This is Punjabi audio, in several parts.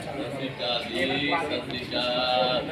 ਸ੍ਰੀ ਅਕਾਲ ਜੀ ਸਤਿ ਸ੍ਰੀ ਅਕਾਲ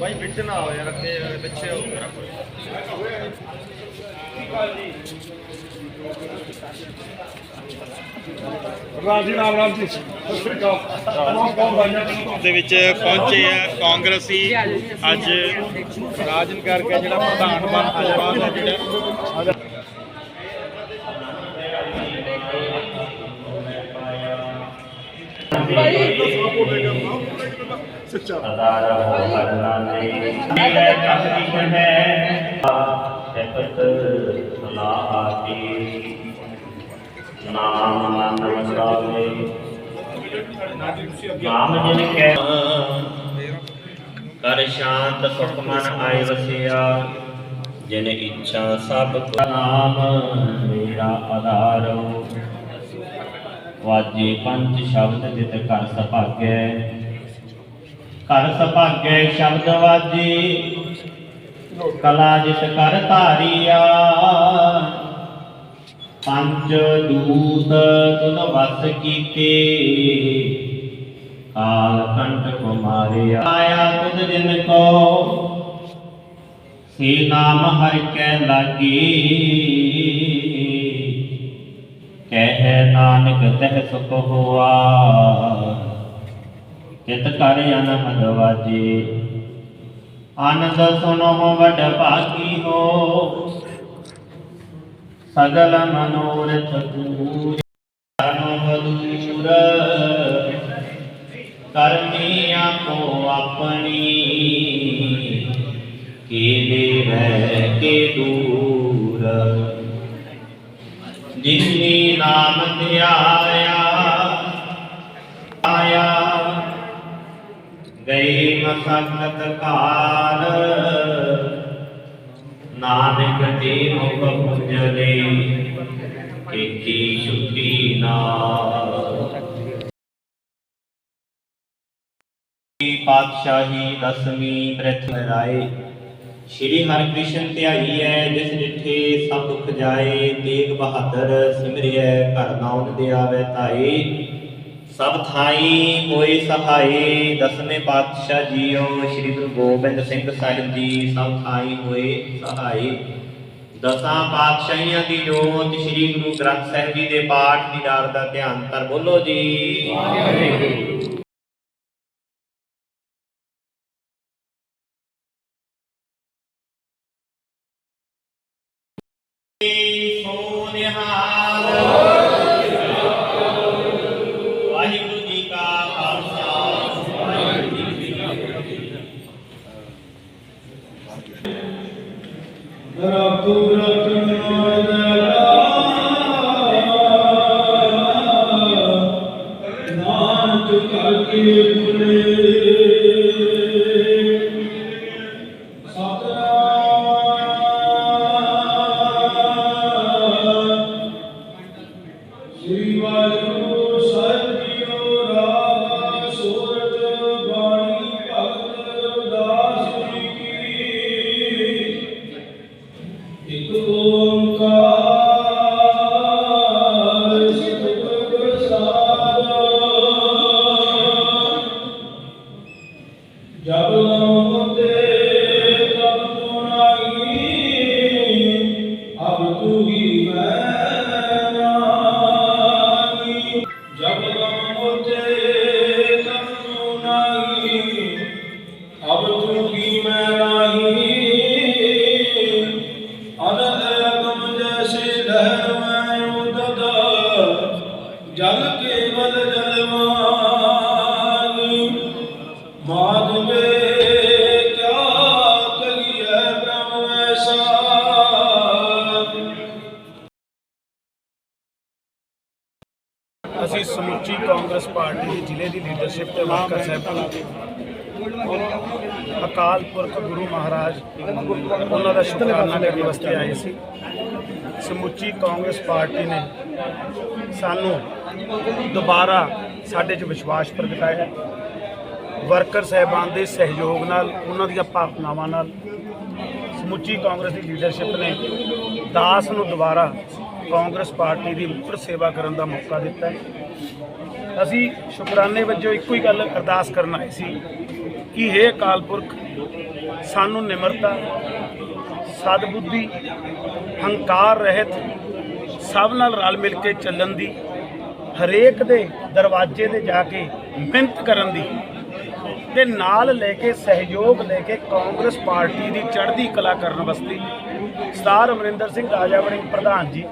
ਭਾਈ ਵਿੱਚ ਨਾ ਆਓ ਯਾਰ ਅੱਗੇ ਪਿੱਛੇ ਹੋ ਮੇਰਾ ਕੋਈ ਰਾਜੀ ਰਾਮ ਰਾਮ ਜੀ। ਸਤਿ ਸ੍ਰੀ ਅਕਾਲ। ਬਹੁਤ ਬਹੁਤ ਧੰਨਵਾਦ। ਦੇ ਵਿੱਚ ਪਹੁੰਚੇ ਆ ਕਾਂਗਰਸੀ ਅੱਜ ਰਾਜਨ ਕਰਕੇ ਜਿਹੜਾ ਪ੍ਰਧਾਨ ਬਣ ਜਵਾਬ ਹੈ ਜਿਹੜਾ ਸੱਚਾ ਸਦਾ ਰਹੋ ਹਰ ਨਾਮੇ ਮਿਲੈ ਕਬਰਿਕ ਹੈ ਸਤਤ ਸਲਾਹਾਤੀ ਨਾਮ ਮਨ ਵਸਾਵੇ ਨਾਮ ਜਿਨ ਕੈ ਕਰ ਸ਼ਾਂਤ ਸੁਖ ਮਨ ਆਏ ਵਸਿਆ ਜਿਨ ਇੱਛਾ ਸਭ ਕੋ। ਨਾਮ ਮੇਰਾ ਆਧਾਰੋ ਵਾਜੇ ਪੰਜ ਸ਼ਬਦ ਜਿਤ ਕਰ ਸਭਾਗੈ। ਘਰ ਸੁਭਾਗੈ ਸ਼ਬਦ ਵਾਜੇ। ਕਲਾ ਜਿਸ ਕਰ ਧਾਰੀਆ। ਪੰਜ ਦੂਤ ਤੁਧ ਵਸ ਕੀਤੇ। ਕਾਲ ਕੰਟ ਕੋ ਮਾਰਿਆ। ਆਇਆ ਤੁਧ ਜਿਨ ਕੋ। ਸੇ ਨਾਮ ਹਰਿ ਕੈ ਲਾਗੀ। ਨਾਨਕ ਤਹ ਸੁਖ ਹੋਆ। ਚਿਤ ਕਰ ਅਨਹਦ ਵਾਜੇ। ਆਨੰਦ ਸੁਨੋ ਵਡ ਭਾਗੀ ਹੋ। ਸਗਲ ਮਨੋਰਥ ਪੂਰੇ। ਕਰਨੋ ਕਰਮੀ ਆਪੋ ਆਪਣੀ। ਕੀਲੇ ਰਹਿ ਕੇ ਦੂਰ। ਜਿਨੀ ਨਾਮ ਧਿਆਇਆ, ਆਇਆ। ਗਈ ਮਸਕਤ ਕਾਲ ਨਾਨਕ ਦੇ ਮੁਖ ਪੁੰਜਲੇ ਕੀਤੀ ਸ਼ੁਕਰੀ ਨਾਲ ਪਾਤਸ਼ਾਹੀ ਦਸਵੀਂ ਪ੍ਰਥਮ ਰਾਏ। ਸ਼੍ਰੀ ਹਰਿਕ੍ਰਿਸ਼ਨ ਧਿਆਈ ਹੈ, ਜਿਸ ਜਿਠੇ ਸਭ ਦੁਖ ਜਾਏ, ਤੇਗ ਬਹਾਦਰ ਸਿਮਰਿਐ, ਘਰ ਨਾਉਨ ਦੇ ਆਵੇ ਸਭ ਥਾਈ ਹੋਏ ਸਹਾਈ ਦਸਵੇਂ ਪਾਤਸ਼ਾਹ ਜੀਓ, ਸ੍ਰੀ ਗੁਰੂ ਗੋਬਿੰਦ ਸਿੰਘ ਸਾਹਿਬ ਜੀ, ਸਭ ਥਾਈ ਹੋਏ ਸਹਾਈ ਦਸਾਂ ਪਾਤਸ਼ਾਹੀਆਂ ਦੀ ਜੋਤ, ਸ੍ਰੀ ਗੁਰੂ ਗ੍ਰੰਥ ਸਾਹਿਬ ਜੀ ਦੇ ਪਾਠ ਦੀਦਾਰ ਦਾ ਧਿਆਨ ਕਰ ਬੋਲੋ ਜੀ। ਵਾਹਿਗੁਰੂ। ਸੋਨਿਹਾਲ ਵਾਹਿਗੁਰੂ ਜੀ ਕਾ ਖਾਲਸਾ ਵਾਹਿਗੁਰੂ ਜੀ ਕੀ ਫਤਿਹ ਸਤਨਾਮ double ਕਾਂਗਰਸ ਪਾਰਟੀ ਦੀ ਜ਼ਿਲ੍ਹੇ ਦੀ ਲੀਡਰਸ਼ਿਪ ਤੇ ਵਰਕਰ ਸਾਹਿਬਾਨ ਅਕਾਲ ਪੁਰਖ ਗੁਰੂ ਮਹਾਰਾਜ ਉਹਨਾਂ ਦਾ ਸ਼ੁਕਰਾਨਾ ਕਰਨ ਵਾਸਤੇ ਆਏ ਸੀ। ਸਮੁੱਚੀ ਕਾਂਗਰਸ ਪਾਰਟੀ ਨੇ ਸਾਨੂੰ ਦੁਬਾਰਾ ਸਾਡੇ 'ਚ ਵਿਸ਼ਵਾਸ ਪ੍ਰਗਟਾਇਆ। ਵਰਕਰ ਸਾਹਿਬਾਨ ਦੇ ਸਹਿਯੋਗ ਨਾਲ, ਉਹਨਾਂ ਦੀਆਂ ਭਾਵਨਾਵਾਂ ਨਾਲ ਸਮੁੱਚੀ ਕਾਂਗਰਸ ਦੀ ਲੀਡਰਸ਼ਿਪ ਨੇ ਦਾਸ ਨੂੰ ਦੁਬਾਰਾ ਕਾਂਗਰਸ ਪਾਰਟੀ ਦੀ ਮੁੱਖ ਸੇਵਾ ਕਰਨ ਦਾ ਮੌਕਾ ਦਿੱਤਾ। ਅਸੀਂ ਸ਼ੁਕਰਾਨੇ ਵਜੋਂ ਇੱਕੋ ਹੀ ਗੱਲ ਅਰਦਾਸ ਕਰਨ ਆਏ ਸੀ ਕਿ ਇਹ ਅਕਾਲ ਪੁਰਖ, ਸਾਨੂੰ ਨਿਮਰਤਾ, ਸਦਬੁੱਧੀ, ਹੰਕਾਰ ਰਹਿਤ, ਸਭ ਨਾਲ ਰਲ ਮਿਲ ਕੇ ਚੱਲਣ ਦੀ, ਹਰੇਕ ਦੇ ਦਰਵਾਜ਼ੇ ਤੇ ਜਾ ਕੇ ਮਿਹਨਤ ਕਰਨ ਦੀ ਤੇ ਨਾਲ ਲੈ ਕੇ ਸਹਿਯੋਗ ਲੈ ਕੇ ਕਾਂਗਰਸ ਪਾਰਟੀ ਦੀ ਚੜ੍ਹਦੀ ਕਲਾ ਕਰਨ ਵਾਸਤੇ ਸਰਦਾਰ ਅਮਰਿੰਦਰ ਸਿੰਘ ਰਾਜਾ ਵੜਿੰਗ ਪ੍ਰਧਾਨ ਜੀ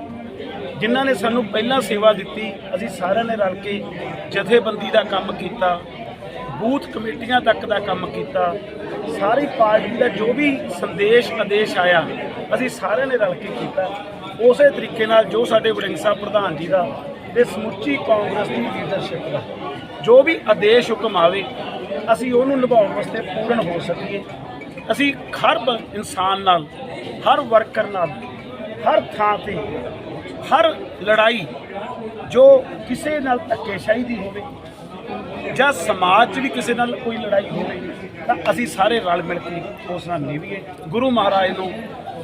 ਜਿਨ੍ਹਾਂ ਨੇ ਸਾਨੂੰ ਪਹਿਲਾਂ ਸੇਵਾ ਦਿੱਤੀ, ਅਸੀਂ ਸਾਰਿਆਂ ਨੇ ਰਲ ਕੇ ਜਥੇਬੰਦੀ ਦਾ ਕੰਮ ਕੀਤਾ, ਬੂਥ ਕਮੇਟੀਆਂ ਤੱਕ ਦਾ ਕੰਮ ਕੀਤਾ, ਸਾਰੀ ਪਾਰਟੀ ਦਾ ਜੋ ਵੀ ਸੰਦੇਸ਼ ਆਦੇਸ਼ ਆਇਆ, ਅਸੀਂ ਸਾਰਿਆਂ ਨੇ ਰਲ ਕੇ ਕੀਤਾ। ਉਸੇ ਤਰੀਕੇ ਨਾਲ ਜੋ ਸਾਡੇ ਵੜਿੰਗ ਸਾਹਿਬ ਪ੍ਰਧਾਨ ਜੀ ਦਾ ਤੇ ਸਮੁੱਚੀ ਕਾਂਗਰਸ ਦੀ ਲੀਡਰਸ਼ਿਪ ਦਾ, ਜੋ ਵੀ ਆਦੇਸ਼ ਹੁਕਮ ਆਵੇ, ਅਸੀਂ ਉਹਨੂੰ ਨਿਭਾਉਣ ਵਾਸਤੇ ਪੂਰਨ ਹੋ ਸਕੀਏ। ਅਸੀਂ ਹਰ ਬ- ਇਨਸਾਨ ਨਾਲ, ਹਰ ਵਰਕਰ ਨਾਲ, ਹਰ ਥਾਂ ਤੇ ਹਰ ਲੜਾਈ ਜੋ ਕਿਸੇ ਨਾਲ ਧੱਕੇਸ਼ਾਹੀ ਦੀ ਹੋਵੇ ਜਾਂ ਸਮਾਜ 'ਚ ਵੀ ਕਿਸੇ ਨਾਲ ਕੋਈ ਲੜਾਈ ਹੋਵੇ, ਤਾਂ ਅਸੀਂ ਸਾਰੇ ਰਲ ਮਿਲ ਕੇ ਉਸ ਨਾਲ ਨਿਭੀਏ। ਗੁਰੂ ਮਹਾਰਾਜ ਨੂੰ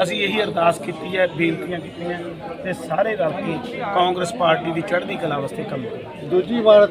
ਅਸੀਂ ਇਹੀ ਅਰਦਾਸ ਕੀਤੀ ਹੈ, ਬੇਨਤੀਆਂ ਕੀਤੀਆਂ, ਤੇ ਸਾਰੇ ਰਲ ਕੇ ਕਾਂਗਰਸ ਪਾਰਟੀ ਦੀ ਚੜ੍ਹਦੀ ਕਲਾ ਵਾਸਤੇ ਕੰਮ ਕਰੀਏ। ਦੂਜੀ ਵਾਰ